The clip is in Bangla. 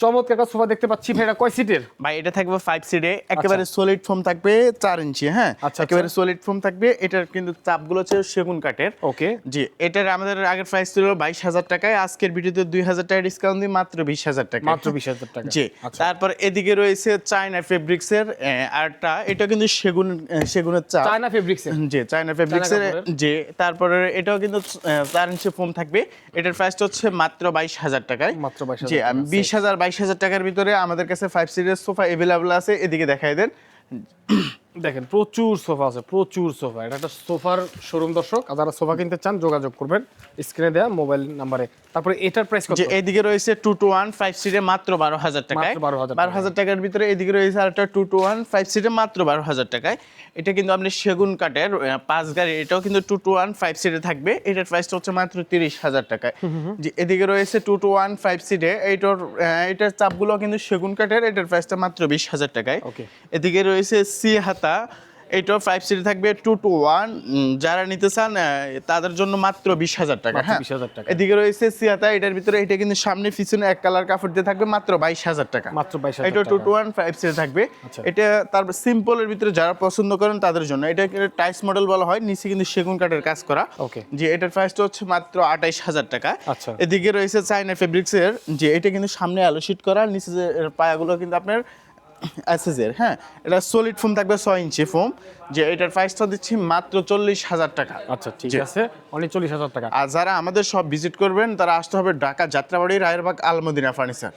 চমৎকার একটা সোফা দেখতে পাচ্ছি ভাই এটা কয় সিটের? ভাই এটা থাকবে ফাইভ সিটে একেবারে সলিড ফোম থাকবে চার ইঞ্চি হ্যাঁ? আচ্ছা, একেবারে সলিড ফোম থাকবে। এটার কিন্তু চাপগুলো হচ্ছে সেগুন কাঠের। ওকে জি এটার আমাদের আগের প্রাইস ছিল বাইশ হাজার টাকায়। আজকের ভিডিওতে দুই হাজার টাকা ডিসকাউন্ট দিয়ে মাত্র বিশ হাজার টাকা মাত্র বিশ হাজার টাকা। জি আচ্ছা। তারপর এদিকে রয়েছে চায়না ফেব্রিক্স এর আহ, আরটা এটা কিন্তু সেগুন সেগুনের চাপ। চায়না ফেব্রিক্স জি চায়না। যে তারপরে এটাও কিন্তু আহ, চার ইঞ্চি ফোম থাকবে। এটার প্রাইসটা হচ্ছে মাত্র বাইশ হাজার টাকায়। মাত্র 22,000 জি টাকা, আমি বিশ হাজার বাইশ হাজার টাকার ভিতরে আমাদের কাছে ফাইভ সিরিজ সোফা এভেলেবল আছে এদিকে দেখাই দেন। দেখেন প্রচুর সোফা আছে প্রচুর সোফা। এটা একটা সোফার শোরুম দর্শক আর যারা সোফা কিনতে চান যোগাযোগ করবেন স্ক্রিনে দেওয়া মোবাইল নাম্বারে। তারপরে এটার প্রাইস কত? যে এদিকে রয়েছে টু টু ওয়ান ফাইভ সিটে মাত্র বারো হাজার টাকায়। মাত্র 12,000 বারো হাজার টাকার ভিতরে এদিকে রয়েছে আরেকটা টু টু ওয়ান ফাইভ সিটে মাত্র বারো হাজার টাকায়। এটা কিন্তু আপনি সেগুন কাঠের পাঁচ গাড়ি এটাও কিন্তু টু টু ওয়ান ফাইভ সিটে থাকবে। এটার প্রাইসটা হচ্ছে মাত্র তিরিশ হাজার টাকায়। যে এদিকে রয়েছে টু টু ওয়ান ফাইভ সিটে এইটার এটার চাপগুলো কিন্তু সেগুন কাঠের এটার প্রাইসটা মাত্র বিশ হাজার টাকায়. এদিকে রয়েছে সি হাতা এটাও ফাইভ সিটে থাকবে টু টু ওয়ান যারা নিতে চান তাদের জন্য মাত্র বিশ হাজার টাকা হ্যাঁ? 20,000 টাকা। এদিকে রয়েছে সিয়াতা এটার ভিতরে এটা কিন্তু সামনে পিছনে এক কালার কাপড় দিয়ে থাকবে মাত্র বাইশ হাজার টাকা। মাত্র 22,000 এটা টু টু ওয়ান ফাইভ সিটে থাকবে। আচ্ছা। এটা তারপর সিম্পলের ভিতরে যারা পছন্দ করেন তাদের জন্য। এটা টাইস মডেল বলা হয় নিচে কিন্তু সেগুন কাঠের কাজ করা। ওকে যে এটার প্রাইসটা হচ্ছে মাত্র আঠাইশ হাজার টাকা। আচ্ছা। এদিকে রয়েছে চাইনা ফেব্রিক্স এর যে এটা কিন্তু সামনে আলো শিট করা নিচে পায়াগুলো কিন্তু আপনার অ্যাসেজের হ্যাঁ? এটা সলিড ফোম থাকবে ছয় ইঞ্চি ফোম যে এটার প্রাইসটা দিচ্ছি মাত্র চল্লিশ হাজার টাকা। আচ্ছা ঠিক। আছে। অনেক চল্লিশ হাজার টাকা। আর যারা আমাদের সব ভিজিট করবেন তারা আসতে হবে ঢাকা যাত্রাবাড়ি রায়েরবাগ আলমদিনা ফার্নিচার